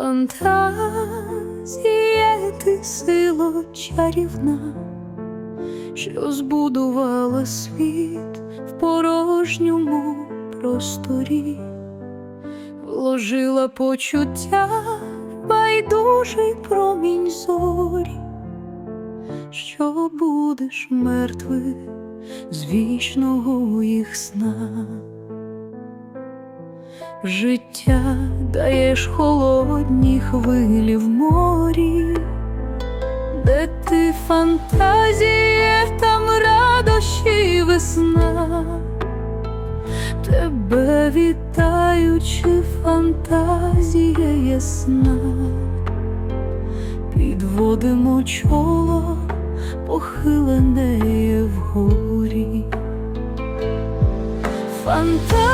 Фантазія ти сила чарівна, що збудувала світ в порожньому просторі, вложила почуття в байдужий промінь зорі, що будеш мертвий з вічного їх сна. Життя даєш холодні хвилі в морі, де ти фантазія, там радощі весна, тебе вітаючи, фантазія ясна, підводимо чоло, похилене вгорі. Фантазія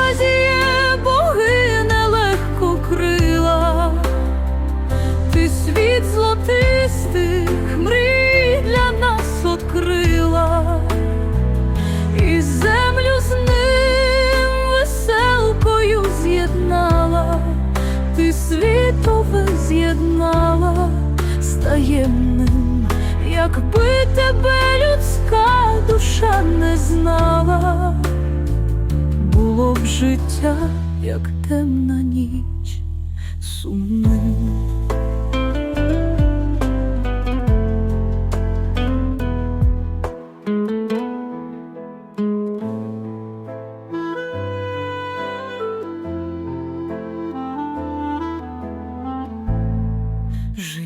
з'єднала з таємним, якби тебе людська душа не знала було б життя, як темна ніч сумним.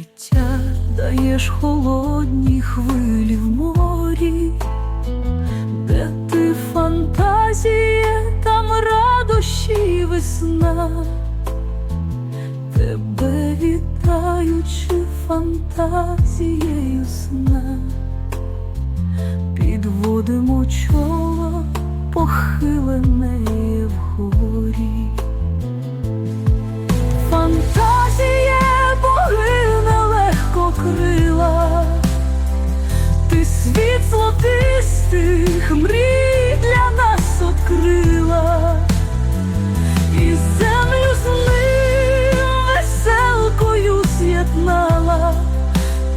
Життя даєш холодні хвилі в морі, де ти фантазія, там радощі весна, тебе вітаючи фантазією сна, підводимо чоло похилене золотистих мрій для нас открила, і землю з ним веселкою з'єднала,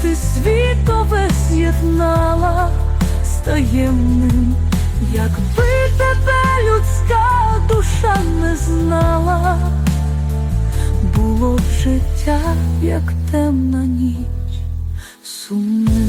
ти світове з'єднала з таємним, якби тебе людська душа не знала. Було б життя, як темна ніч сумним.